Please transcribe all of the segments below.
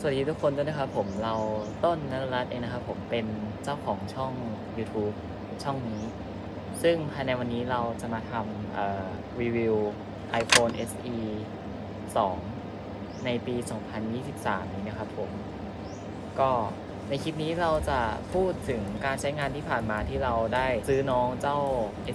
สวัสดีทุกคนด้วยนะครับผมเราต้นนรัตน์เองนะครับผมเป็นเจ้าของช่อง YouTube ช่องนี้ ซึ่งภายในวันนี้เราจะมาทำรีวิว iPhone SE 2 ในปี 2023 นี้นะครับผม ก็ในคลิปนี้เราจะพูดถึงการใช้งานที่ผ่านมาที่เราได้ซื้อน้องเจ้า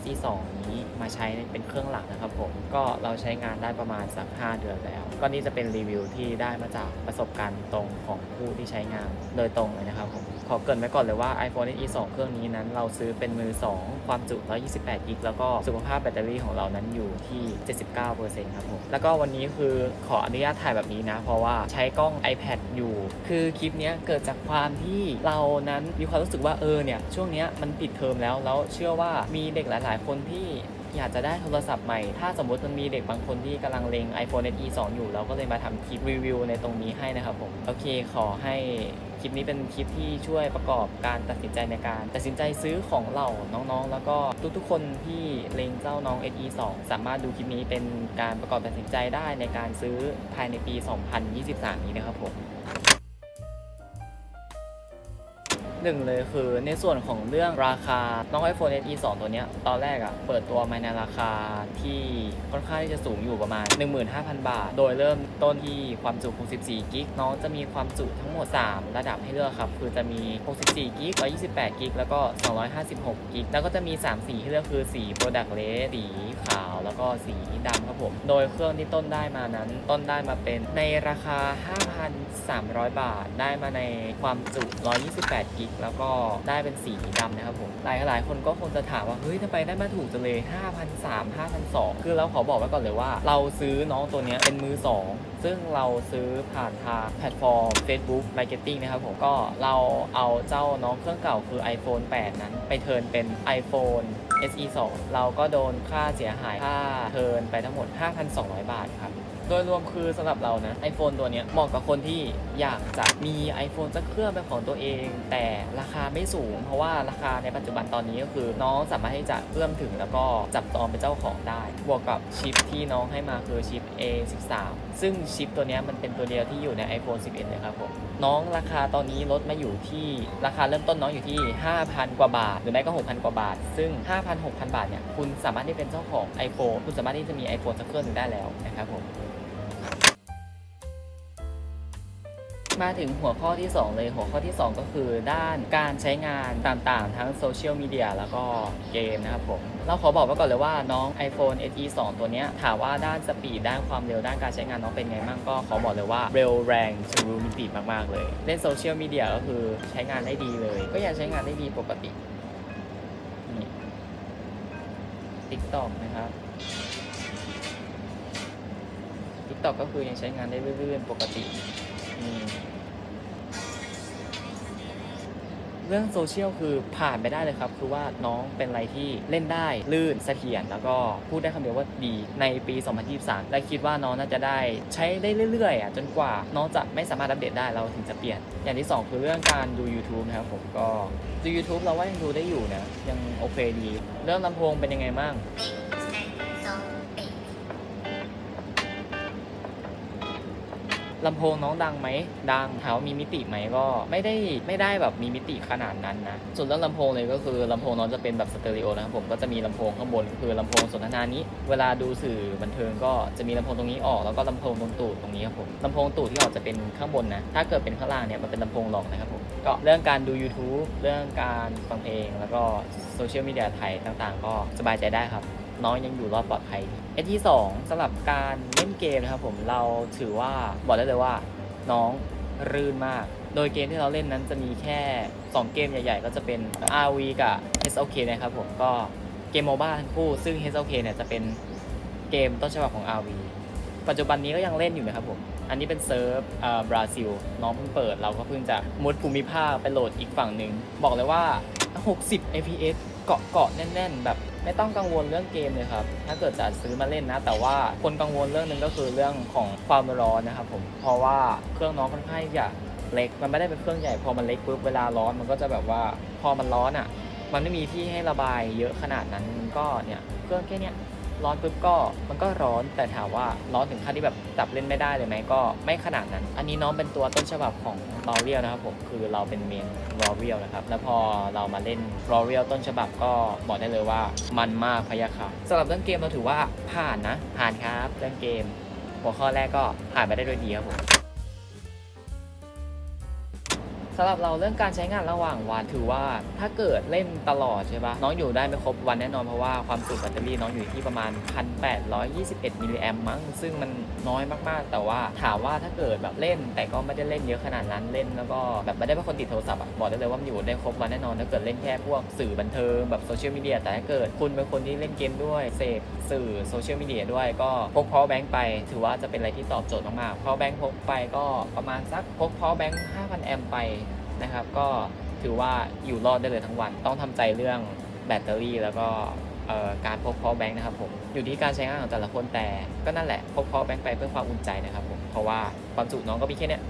SE 2 นี้มาใช้เป็นเครื่องหลักนะครับผมก็เราใช้งานได้ประมาณสัก 5 เดือนแล้ว ก็นี่จะเป็นรีวิวที่ได้มาจากประสบการณ์ตรงของผู้ที่ใช้งานโดยตรงเลยนะครับผมขอเกรินไว้ก่อนเลยว่า iPhone SE 2 เครื่องนี้นั้น เราซื้อเป็นมือ 2 ความจุ 128กิกแล้วก็สุขภาพแบตเตอรี่ของเรานั้นอยู่ที่ 79%ครับผมแล้วก็วันนี้คือขออนุญาตถ่ายแบบนี้นะ เพราะว่าใช้กล้อง iPad อยู่ คือคลิปนี้เกิดจากความที่เรานั้นมีความรู้สึกว่าเออเนี่ยช่วงนี้มันปิดเทอมแล้วแล้วเชื่อว่ามีเด็กหลาย ๆ คนที่ อยากจะได้โทรศัพท์ใหม่ ถ้าสมมติมันมีเด็กบางคนที่กำลังเลง iPhone SE 2 อยู่ เราก็เลยมาทำคลิปรีวิวในตรงนี้ให้นะครับผม โอเคขอให้คลิปนี้เป็นคลิปที่ช่วยประกอบการตัดสินใจในการ ตัดสินใจซื้อของเราน้องๆ แล้วก็ทุกๆ คนที่เลงเจ้าน้อง SE 2 สามารถดูคลิปนี้เป็นการประกอบตัดสินใจได้ในการซื้อภายในปี 2023 นี้นะครับผม หนึ่งเลยคือในส่วนของเรื่องราคา น้อง iPhone SE 2 ตัวเนี้ย ตอนแรกอะ่ะเปิดตัวมาในราคาที่ค่อนข้างที่จะสูงอยู่ประมาณ 15,000 บาท โดยเริ่มต้นที่ความจุ 64 กิก น้องจะมีความจุทั้งหมด 3 ระดับให้เลือกครับ คือจะมี 64 กิก 128 กิก แล้วก็ 256 กิก แล้วก็จะมี 3 สีให้เลือกคือสี Product Red สีขาว แล้วก็สีดำครับผม โดยเครื่องที่ต้นได้มานั้น ต้นได้มาเป็นในราคา 5,300 บาท ได้มาในความจุ 128 กิก แล้วก็ได้เป็นสีดำนะครับผม หลายหลายคนก็คงจะถามว่า เฮ้ยทำไมได้มาถูกจังเลย 5,300 5,200 คือเราขอบอกไว้ก่อนเลยว่า เราซื้อน้องตัวนี้เป็นมือ 2 ซึ่งเราซื้อผ่านทางแพลตฟอร์ม Facebook Marketing นะครับผม ก็เราเอาเจ้าน้องเครื่องเก่าคือ iPhone 8 นั้น ไปเทิร์นเป็น iPhone SE 2 เราก็โดนค่าเสียหายค่าเทินไปทั้งหมด 5,200 บาทครับ โดยรวมคือสำหรับเรานะ iPhone ตัวนี้เหมาะกับคนที่อยากจะมี iPhone สักเครื่องเป็นของตัวเอง แต่ราคาไม่สูง เพราะว่าราคาในปัจจุบันตอนนี้ก็คือ น้องสามารถที่จะเอื้อมถึงแล้วก็จับจองเป็นเจ้าของได้ บวกกับชิปที่น้องให้มาคือชิป A13 ซึ่งชิปตัวนี้มันเป็นตัวเดียวที่อยู่ใน iPhone 11เลยครับผม น้องราคาตอนนี้ลดมาอยู่ที่ราคาเริ่มต้นน้องอยู่ที่ 5,000 กว่าบาท หรือไม่ก็ 6,000 กว่าบาท ซึ่ง 5,000 6,000 บาทเนี่ยคุณสามารถที่เป็นเจ้าของ iPhone คุณสามารถที่จะมี iPhone สักเครื่องหนึงได้แล้วนะครับผมมาถึงหัวข้อที่ 2 เลยหัวข้อที่ 2 ก็คือด้านการใช้งานต่างๆ ทั้งโซเชียลมีเดียแล้วก็เกมนะครับผม เราขอบอกไว้ก่อนเลยว่าน้อง iPhone SE 2 ตัวนี้ถามว่าด้านสปีดด้านความเร็วด้านการใช้งานน้องเป็นไงมั่งก็ขอบอกเลยว่าเร็วแรงทะลุมิติมากๆเลย เล่นโซเชียลมีเดียก็คือใช้งานได้ดีเลย ก็ยังใช้งานได้ดีปกตินี่ TikTok นะครับ TikTok ก็คือยังใช้งานได้เรื่อยๆปกติอืม เรื่องโซเชียลคือผ่านไปได้เลยครับ คือว่าน้องเป็นอะไรที่เล่นได้ลื่นเสถียรแล้วก็พูดได้คำเดียวว่าดีในปี 2023 และคิดว่าน้องน่าจะได้ใช้ได้เรื่อยๆอะจนกว่าน้องจะไม่สามารถอัปเดตได้เราถึงจะเปลี่ยน อย่างที่ 2 คือเรื่องการดู YouTube นะครับผมก็ดู YouTube เราว่ายังดูได้อยู่นะยังโอเคดี เรื่องลำโพงเป็นยังไงบ้าง ลำโพงน้องดังไหมดังถามว่ามีมิติไหมก็ไม่ได้ไม่ได้แบบมีมิติขนาดนั้นนะส่วนเรื่องลำโพงเลยก็คือลำโพงน้องจะเป็นแบบสเตอริโอนะครับผมก็จะมีลำโพงข้างบนคือลำโพงสนทนานี้ เวลาดูสื่อบันเทิงก็จะมีลำโพงตรงนี้ออกแล้วก็ลำโพงตรงตูดตรงนี้ครับผมลำโพงตูดที่ออกจะเป็นข้างบนนะถ้าเกิดเป็นข้างล่างเนี่ยมันเป็นลำโพงหลอกนะครับผมก็เรื่องการดู YouTube เรื่องการฟังเพลงแล้วก็โซเชียลมีเดียไทยต่างๆ ก็สบายใจได้ครับ น้องยังอยู่รอดปลอดภัยเอที่สองสำหรับการเล่นเกมนะครับผมเราถือว่าบอกได้เลยว่าน้องรื่นมาก โดยเกมที่เราเล่นนั้นจะมีแค่ 2 เกมใหญ่ๆ ก็จะเป็น RV กับ SLK นะครับผมก็เกมโมบ้าทั้งคู่ ซึ่ง SLK เนี่ยจะเป็นเกมต้นฉบับของ RV ปัจจุบันนี้ก็ยังเล่นอยู่นะครับผม อันนี้เป็นเซิร์ฟอ่าบราซิล น้องเพิ่งเปิด เราก็เพิ่งจะมุดภูมิภาคไปโหลดอีกฝั่งหนึ่ง บอกเลยว่า 60 fps เกาะเกาะแน่น ๆ แบบ ไม่ต้องกังวลเรื่องเกมเลยครับ ถ้าเกิดจะซื้อมาเล่นนะ แต่ว่าคนกังวลเรื่องหนึ่งก็คือเรื่องของความร้อนนะครับผม เพราะว่าเครื่องน้องค่อนข้างจะเล็ก มันไม่ได้เป็นเครื่องใหญ่ พอมันเล็กปุ๊บเวลาร้อนมันก็จะแบบว่า พอมันร้อนอะ มันไม่มีที่ให้ระบายเยอะขนาดนั้น ก็เนี่ยเครื่องแค่เนี้ย ร้อนปุ๊บก็มันก็ร้อนแต่ถามว่าร้อนถึงขั้นที่แบบจับเล่นไม่ได้เลยไหมก็ไม่ขนาดนั้น อันนี้น้องเป็นตัวต้นฉบับของลอเรียลนะครับผมคือเราเป็นเมนลอเรียลนะครับแล้วพอเรามาเล่นลอเรียลต้นฉบับก็บอกได้เลยว่ามันมากพะยะค่ะสำหรับเรื่องเกมเราถือว่าผ่านนะผ่านครับเรื่องเกม หัวข้อแรกก็ผ่านไปได้ด้วยดีครับผม สำหรับเราเรื่องการใช้งานระหว่างวันถือว่าถ้าเกิดเล่นตลอดใช่ปะน้องอยู่ได้ไม่ครบวันแน่นอนเพราะว่าความจุแบตเตอรี่น้องอยู่ที่ประมาณ 1,821 มิลลิแอมมั้งซึ่งมันน้อยมากๆ แต่ว่าถามว่าถ้าเกิดแบบเล่น แต่ก็ไม่ได้เล่นเยอะขนาดนั้นเล่นแล้วก็แบบไม่ได้เป็นคนติดโทรศัพท์อะบอกได้เลยว่ามันอยู่ได้ครบวันแน่นอนถ้าเกิดเล่นแค่พวกสื่อบันเทิงแบบโซเชียลมีเดียแต่ถ้าเกิดคุณเป็นคนที่เล่นเกมด้วยเสพสื่อโซเชียลมีเดียด้วยก็พก power bank ไป ถือว่าจะเป็นอะไรที่ตอบโจทย์มากๆ power bank พกไปก็ประมาณสักพก power bank 5,000แอมไป นะครับ ก็ถือว่าอยู่รอดได้เลยทั้งวัน ต้องทำใจเรื่องแบตเตอรี่แล้วก็การพก power bank นะครับผมอยู่ที่การใช้งานของแต่ละคนแต่ก็นั่นแหละพก power bank ไปเพื่อความอุ่นใจนะครับผมเพราะว่าความจุน้องก็มีแค่เนี้ย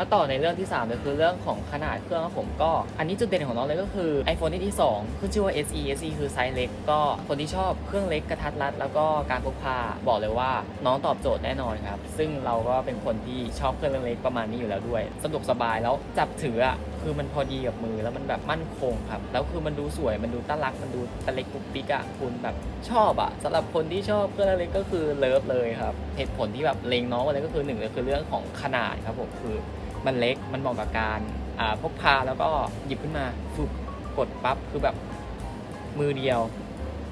มาต่อในเรื่องที่3เลยคือเรื่องของขนาดเครื่องครับผมก็อันนี้จุดเด่นของน้องเลยก็คือ iPhone ที่2ขึ้นชื่อว่า SE SE คือไซส์เล็ก ก็คนที่ชอบเครื่องเล็กกระทัดรัด แล้วก็การพกพาบอกเลยว่าน้องตอบโจทย์แน่นอนครับ ซึ่งเราก็เป็นคนที่ชอบเครื่องเล็กประมาณนี้อยู่แล้วด้วยสะดวกสบายแล้วจับถืออะคือมันพอดีกับมือแล้วมันแบบมั่นคงครับ แล้วคือมันดูสวยมันดูต้ารัก มันดูตะเล็กปุ๊กปิ๊กอะคุณแบบชอบอะสำหรับคนที่ชอบเครื่องเล็กก็คือเลิฟเลยครับ เหตุผลที่แบบเลงน้องมาเลยก็คือหนึ่งเลยคือเรื่องของขนาดครับผมคือ มันเล็กมันเหมาะกับการพกพาแล้วก็หยิบขึ้นมาฝึกกดปั๊บคือแบบมือเดียว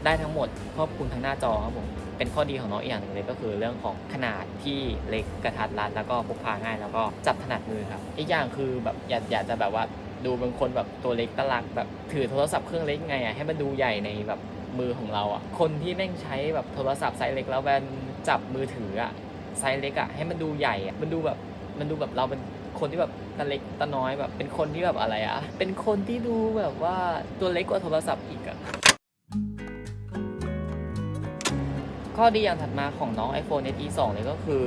ได้ทั้งหมดครอบคลุมทั้งหน้าจอครับผมเป็นข้อดีของน้องอีกอย่างหนึ่งเลยก็คือเรื่องของขนาดที่เล็กกระทัดรัดแล้วก็พกพาง่ายแล้วก็จับถนัดมือครับอีกอย่างคือแบบอยากอยากจะแบบว่าดูเป็นคนแบบตัวเล็กตลักแบบถือโทรศัพท์เครื่องเล็กไงอะให้มันดูใหญ่ในแบบมือของเราอะคนที่แม่งใช้แบบโทรศัพท์ไซส์เล็กแล้วแบนจับมือถืออะไซส์เล็กอะให้มันดูใหญ่อะมันดูแบบมันดูแบบเราเป็น คนที่แบบตาเล็กตาน้อยแบบ เป็นคนที่แบบอะไรอะเป็นคนที่ดูแบบว่าตัวเล็กกว่าโทรศัพท์อีกอะข้อดีอย่างถัดมาของน้อง iPhone SE 2เลยก็คือ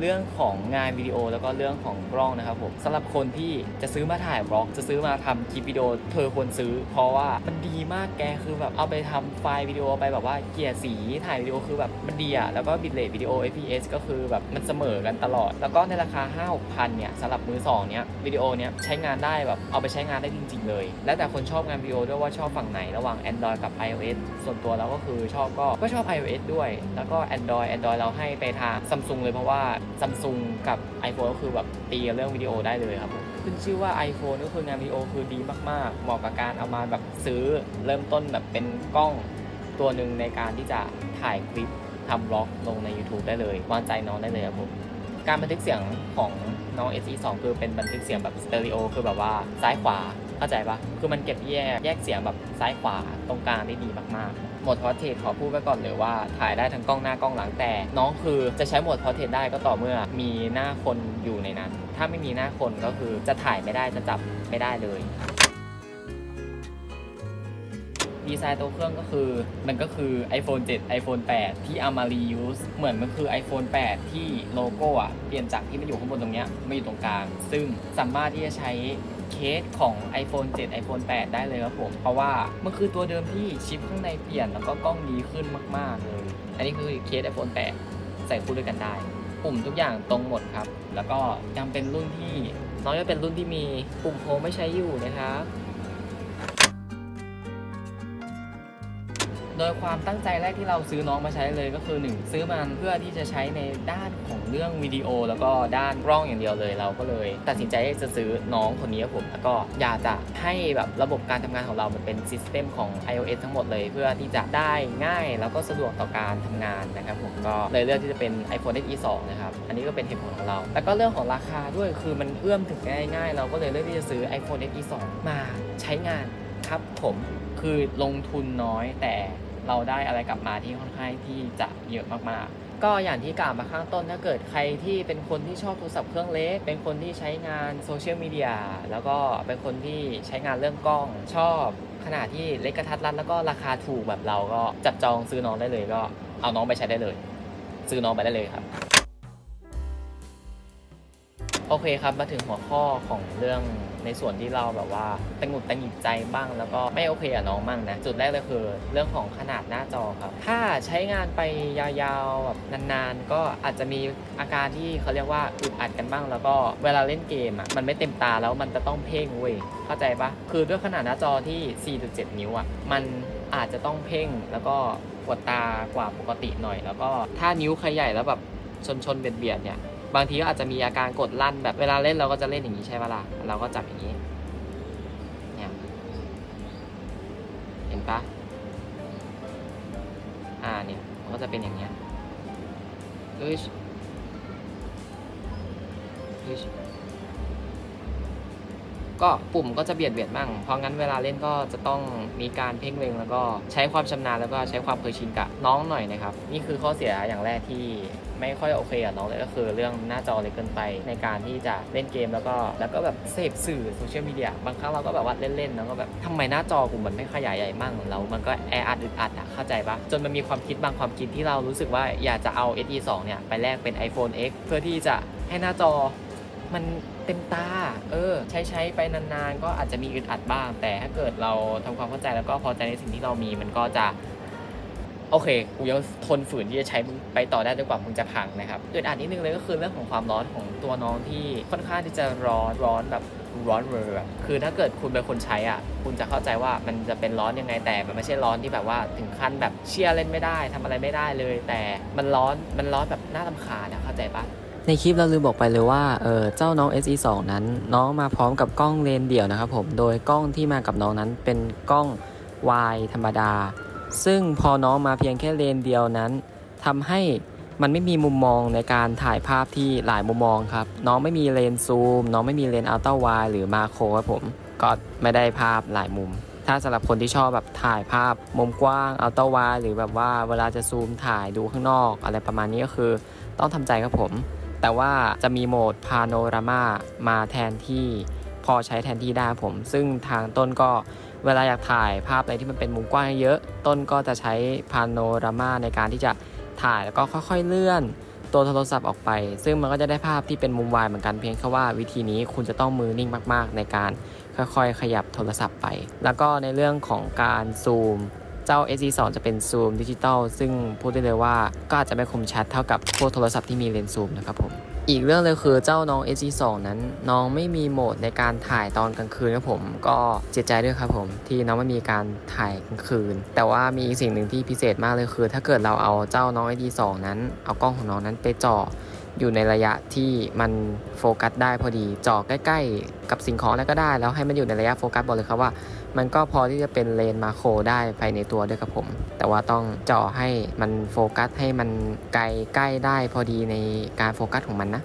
เรื่องของงานวิดีโอแล้วก็เรื่องของกล้องนะครับผมสำหรับคนที่จะซื้อมาถ่ายบล็อก จะซื้อมาทำคลิปวิดีโอเธอควรซื้อ เพราะว่ามันดีมากแกคือแบบเอาไปทำไฟล์วิดีโอไปแบบว่าเกลี่ยสีถ่ายวิดีโอคือแบบมันดีอะแล้วก็บิตเรทวิดีโอ FPS ก็คือแบบมันเสมอกันตลอด แล้วก็ในราคา 5 6พันเนี่ยสำหรับมือสองเนี่ยวิดีโอเนี่ยใช้งานได้แบบเอาไปใช้งานได้จริง ๆ เลย แล้วแต่คนชอบงานวิดีโอด้วยว่าชอบฝั่งไหนระหว่าง Android กับ iOS ส่วนตัวเราก็คือชอบก็ก็ชอบ iOS ด้วย แล้วก็ Android Android เราให้ไปทาง Samsung เลยเพราะว่า Samsung กับ iPhone ก็คือแบบตีเรื่องวิดีโอได้เลยครับผมขึ้นชื่อว่า iPhone ก็คืองานวิดีโอคือดีมากๆ เหมาะกับการเอามาแบบซื้อเริ่มต้นแบบเป็นกล้องตัวหนึ่งในการที่จะถ่ายคลิปทำบล็อกลงใน YouTube ได้เลยวางใจน้องได้เลยครับผมการบันทึกเสียงของน้อง SE 2คือเป็นบันทึกเสียงแบบสเตอริโอคือแบบว่าซ้ายขวาเข้าใจปะคือมันเก็บแยกแยกเสียงแบบซ้ายขวาตรงกลางได้ดีมากๆ หมดพอเทรขอพูดไว้ก่อนเลยว่าถ่ายได้ทั้งกล้องหน้ากล้องหลังแต่ น้องคือจะใช้โหมดพอเทรได้ก็ต่อเมื่อมีหน้าคนอยู่ในนั้น ถ้าไม่มีหน้าคนก็คือจะถ่ายไม่ได้จะจับไม่ได้เลย ดีไซน์ตัวเครื่องก็คือ มันก็คือ iPhone 7 iPhone 8 ที่เอามา reuse เหมือนมันคือ iPhone 8 ที่โลโก้อะเปลี่ยนจากที่มันอยู่ข้างบนตรงเนี้ยมาอยู่ตรงกลาง ซึ่งสามารถที่จะใช้เคสของ iPhone 7 iPhone 8 ได้เลยครับผม เพราะว่ามันคือตัวเดิมที่ชิปข้างในเปลี่ยนแล้วก็กล้องดีขึ้นมาก ๆ เลย อันนี้คือเคส iPhone 8 ใส่คู่ด้วยกันได้ ปุ่มทุกอย่างตรงหมดครับ แล้วก็ยังเป็นรุ่นที่น้องจะเป็นรุ่นที่มีปุ่มโฮมไม่ใช้อยู่นะครับ โดยความตั้งใจแรกที่เราซื้อน้องมาใช้เลยก็คือ1ซื้อมันเพื่อที่จะใช้ในด้านของเรื่องวิดีโอ แล้วก็ด้านกล้องอย่างเดียวเลยเราก็เลย ตัดสินใจจะซื้อน้องคนนี้ครับผมแล้วก็อยากจะให้แบบระบบการทำงานของเรามันเป็นซิสเต็มของ iOS ทั้งหมดเลยเพื่อที่จะได้ง่าย แล้วก็สะดวกต่อการทำงานนะครับผมก็เลยเลือกที่จะเป็น iPhone SE 2นะครับอันนี้ก็เป็นเหตุผลของเรา แล้วก็เรื่องของราคาด้วยคือมันเอื้อมถึงง่าย ๆ เราก็เลยเลือกที่จะซื้อ iPhone SE 2มาใช้งานครับผมคือลงทุนน้อยแต่ เราได้อะไรกลับมาที่ค่อนข้างที่จะเยอะมากๆก็อย่างที่กล่าวมาข้างต้นถ้าเกิดใครที่เป็นคนที่ชอบโทรศัพท์เครื่องเล็ก เป็นคนที่ใช้งานโซเชียลมีเดียแล้วก็เป็นคนที่ใช้งานเรื่องกล้อง ชอบขนาดที่เล็กกระทัดรัดแล้วก็ราคาถูกแบบเราก็จับจองซื้อน้องได้เลยก็เอาน้องไปใช้ได้เลย ซื้อน้องไปได้เลยครับ โอเคครับมาถึงหัวข้อของเรื่อง ในส่วนที่เราแบบว่าตังหุดตังหิดใจบ้าง แล้วก็ไม่โอเคกับน้องบ้างนะ จุดแรกเลยคือ เรื่องของขนาดหน้าจอครับ ถ้าใช้งานไปยาวๆแบบนานๆ ก็อาจจะมีอาการที่เขาเรียกว่าอึดอัดกันบ้าง แล้วก็เวลาเล่นเกมอะมันไม่เต็มตาแล้วมันจะต้องเพ่งเว้ยเข้าใจปะคือด้วยขนาดหน้าจอที่ 4.7 นิ้วอะมันอาจจะต้องเพ่งแล้วก็ปวดตากว่าปกติหน่อย แล้วก็ถ้านิ้วใครใหญ่แล้วแบบชนชนๆเบียดเบียดๆเนี่ย บางทีก็อาจจะมีอาการกดลั่นแบบเวลาเล่นเราก็จะเล่นอย่างนี้ใช่ปะล่ะเราก็จับอย่างนี้เนี่ยเห็นปะอ่าเนี่ยมันก็จะเป็นอย่างเงี้ยเอ้ยเอ้ยก็ปุ่มก็จะเบียดเบียดบ้าง เพราะงั้นเวลาเล่นก็จะต้องมีการเพ่งเล็งแล้วก็ใช้ความชำนาญแล้วก็ใช้ความเคยชินกับน้องหน่อยนะครับ นี่คือข้อเสียอย่างแรกที่ ไม่ค่อยโอเคกับน้องเลยก็คือเรื่องหน้าจอเล็กเกินไปในการที่จะเล่นเกมแล้วก็แล้วก็แบบเสพสื่อโซเชียลมีเดียบางครั้งเราก็แบบว่าเล่นๆแล้วก็แบบทำไมหน้าจอกูมันไม่ขยายใหญ่มั่งแล้วมันก็แออัดอึดอัดอะเข้าใจปะจนมันมีความคิดบางความคิดที่เรารู้สึกว่าอยากจะเอา SE 2เนี่ยไปแลกเป็น iPhone X เพื่อที่จะให้หน้าจอมันเต็มตา เออ ใช้ใช้ไปนานๆ ก็อาจจะมีอึดอัดบ้าง แต่ถ้าเกิดเราทำความเข้าใจแล้วก็พอใจในสิ่งที่เรามี มันก็จะ โอเคกูยังทนฝืนที่จะใช้มึงไปต่อได้จนกว่ามึงจะพังนะครับอึดอัดนิดนึงเลยก็คือเรื่องของความร้อนของตัวน้องที่ค่อนข้างที่จะร้อนร้อนแบบร้อนเวอร์อคือถ้าเกิดคุณเป็นคนใช้อะ คุณจะเข้าใจว่ามันจะเป็นร้อนยังไงแต่ มันไม่ใช่ร้อนที่แบบว่าถึงขั้นแบบเชียร์เล่นไม่ได้ทำอะไรไม่ได้เลย แต่มันร้อนมันร้อนแบบน่ารำคาญอะเข้าใจปะในคลิปเราลืมบอกไปเลยว่า เออเจ้าน้อง SE 2 นั้น น้องมาพร้อมกับกล้องเลนเดี่ยวนะครับผม โดยกล้องที่มากับน้องนั้นเป็นกล้อง wide ธรรมดา ซึ่งพอน้องมาเพียงแค่เลนเดียวนั้นทำให้มันไม่มีมุมมองในการถ่ายภาพที่หลายมุมมองครับ น้องไม่มีเลนส์ซูม น้องไม่มีเลนส์อัลตร้าไวหรือมาโครครับผม ก็ไม่ได้ภาพหลายมุม ถ้าสำหรับคนที่ชอบแบบถ่ายภาพมุมกว้างอัลตร้าไวหรือแบบว่าเวลาจะซูมถ่ายดูข้างนอกอะไรประมาณนี้ก็คือ ต้องทำใจครับผม แต่ว่าจะมีโหมดพาโนรามามาแทนที่พอใช้แทนที่ได้ผม ซึ่งทางต้นก็ เวลาอยากถ่ายภาพอะไรที่มันเป็นมุมกว้างเยอะต้นก็จะใช้พาโนรามาในการที่จะถ่ายแล้วก็ค่อยๆเลื่อนตัวโทรศัพท์ออกไป ซึ่งมันก็จะได้ภาพที่เป็นมุมวายเหมือนกันเพียงแค่ว่าวิธีนี้คุณจะต้องมือนิ่งมากๆ ในการค่อยๆ ขยับโทรศัพท์ไป แล้วก็ในเรื่องของการซูม เจ้า SE2 จะเป็นซูมดิจิตอลซึ่งพูดได้เลยว่าก็อาจจะไม่คมชัดเท่ากับพวกโทรศัพท์ที่มีเลนส์ซูมนะครับผม อีกเรื่องเลยคือเจ้าน้อง SE2 นั้น น้องไม่มีโหมดในการถ่ายตอนกลางคืนครับผม ก็เสียใจด้วยครับผมที่น้องไม่มีการถ่ายกลางคืน แต่ว่ามีอีกสิ่งหนึ่งที่พิเศษมากเลยคือ ถ้าเกิดเราเอาเจ้าน้อง SE2 นั้น เอากล้องของน้องนั้นไปจ่ออยู่ในระยะที่มันโฟกัสได้พอดีจ่อใกล้ ๆ กับสิ่งของอะไรก็ได้ แล้วให้มันอยู่ในระยะโฟกัสบอกเลยครับว่า มันก็พอที่จะเป็นเลนมาโครได้ภายในตัวด้วยครับผม แต่ว่าต้องเจาะให้มันโฟกัสให้มันไกลใกล้ได้พอดีในการโฟกัสของมันนะ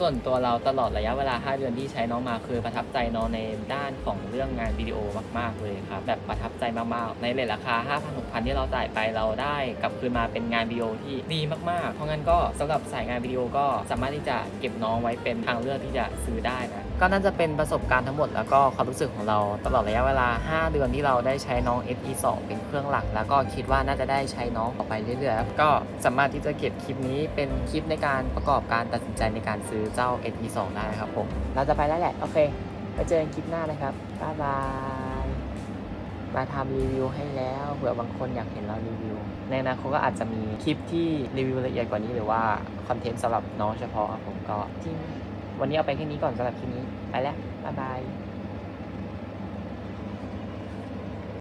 ส่วนตัวเราตลอดระยะเวลา 5 เดือนที่ใช้น้องมาคือประทับใจน้องในด้านของเรื่องงานวิดีโอมาก ๆ เลยครับ แบบประทับใจมากๆ ในเลทราคา 5,000 6,000 ที่เราจ่ายไปเราได้กลับคืนมาเป็นงานวิดีโอที่ดีมาก ๆ เพราะงั้นก็สำหรับสายงานวิดีโอก็สามารถที่จะเก็บน้องไว้เป็นทางเลือกที่จะซื้อได้นะ ก็น่าจะเป็นประสบการณ์ทั้งหมดแล้วก็ความรู้สึกของเราตลอดระยะเวลา 5 เดือนที่เราได้ใช้น้อง FE2 เป็นเครื่องหลัก แล้วก็คิดว่าน่าจะได้ใช้น้องต่อไปเรื่อยๆก็สามารถที่จะเก็บคลิปนี้เป็นคลิปในการประกอบการตัดสินใจในการซื้อเจ้า FE2 ได้ครับผมเราจะไปแล้วแหละโอเคไปเจอกันคลิปหน้านะครับบ๊ายบายมาทำรีวิวให้แล้วเผื่อบางคนอยากเห็นเรารีวิวในอนาคตก็อาจจะมีคลิปที่รีวิวละเอียดกว่านี้หรือว่าคอนเทนต์สำหรับน้องเฉพาะครับผมก็จริง วันนี้เอาไปแค่นี้ก่อนสำหรับคลิปนี้ ไปแล้ว บ๊ายบาย